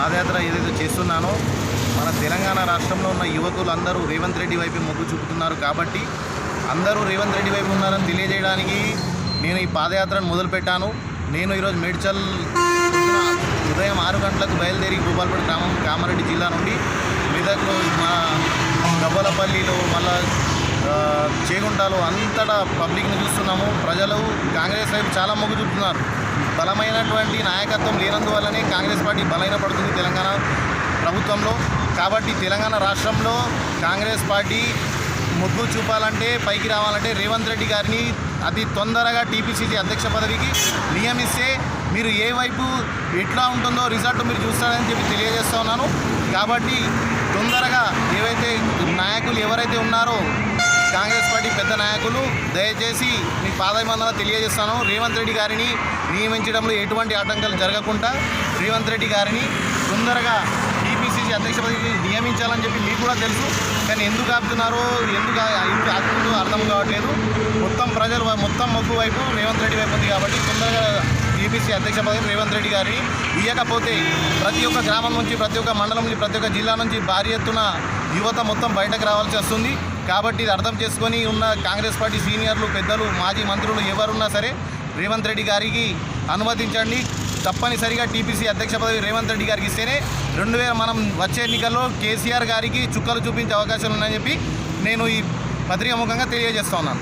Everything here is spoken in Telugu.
పాదయాత్ర ఏదైతే చేస్తున్నానో మన తెలంగాణ రాష్ట్రంలో ఉన్న యువకులందరూ రేవంత్ రెడ్డి వైపు మొగ్గు చూపుతున్నారు కాబట్టి అందరూ రేవంత్ రెడ్డి వైపు ఉన్నారని తెలియజేయడానికి నేను ఈ పాదయాత్రను మొదలుపెట్టాను. నేను ఈరోజు మేడ్చల్ ఉదయం ఆరు గంటలకు బయలుదేరి భూపాలపేట గ్రామం కామారెడ్డి జిల్లా నుండి మెదక్లో మా గబ్బలపల్లిలో మళ్ళా చేగుంటాలో చేగుంటలో అంతటా పబ్లిక్ని చూస్తున్నాము. ప్రజలు కాంగ్రెస్ వైపు చాలా మొగ్గు చూపుతున్నారు. బలమైనటువంటి నాయకత్వం లేనందువల్లనే కాంగ్రెస్ పార్టీ బలైన పడుతుంది తెలంగాణ ప్రభుత్వంలో. కాబట్టి తెలంగాణ రాష్ట్రంలో కాంగ్రెస్ పార్టీ మొగ్గు చూపాలంటే పైకి రావాలంటే రేవంత్ రెడ్డి గారిని అతి తొందరగా టీపీసీసీ అధ్యక్ష పదవికి నియమిస్తే మీరు ఏ వైపు ఎట్లా ఉంటుందో రిజల్ట్ మీరు చూస్తారని చెప్పి తెలియజేస్తా ఉన్నాను. కాబట్టి తొందరగా ఏవైతే నాయకులు ఎవరైతే ఉన్నారో పెద్ద నాయకులు దయచేసి మీ పాదమందన తెలియజేస్తాను. రేవంత్ రెడ్డి గారిని నియమించడంలో ఎటువంటి ఆటంకాలు జరగకుండా రేవంత్ రెడ్డి గారిని తొందరగా టీపీసీసీ అధ్యక్ష పదవికి నియమించాలని చెప్పి మీకు కూడా తెలుసు. కానీ ఎందుకు ఆపుతున్నారో ఎందుకు ఎందుకు ఆపుతుందో అర్థం కావట్లేదు. మొత్తం ప్రజలు మొత్తం మొగ్గు వైపు రేవంత్ రెడ్డి వైపు ఉంది కాబట్టి తొందరగా టీపీసీ అధ్యక్ష పదవి రేవంత్ రెడ్డి గారిని ఇవ్వకపోతే ప్రతి ఒక్క గ్రామం నుంచి ప్రతి ఒక్క మండలం నుంచి ప్రతి ఒక్క జిల్లా నుంచి భారీ ఎత్తున యువత మొత్తం బయటకు రావాల్సి వస్తుంది. కాబట్టి ఇది అర్థం చేసుకొని ఉన్న కాంగ్రెస్ పార్టీ సీనియర్లు పెద్దలు మాజీ మంత్రులు ఎవరున్నా సరే రేవంత్ రెడ్డి గారికి అనుమతించండి. తప్పనిసరిగా టీపీసీ అధ్యక్ష పదవి రేవంత్ రెడ్డి గారికి ఇస్తేనే రెండు వేల మనం వచ్చే ఎన్నికల్లో కేసీఆర్ గారికి చుక్కలు చూపించే అవకాశాలు ఉన్నాయని చెప్పి నేను ఈ పత్రిక ముఖంగా తెలియజేస్తా ఉన్నాను.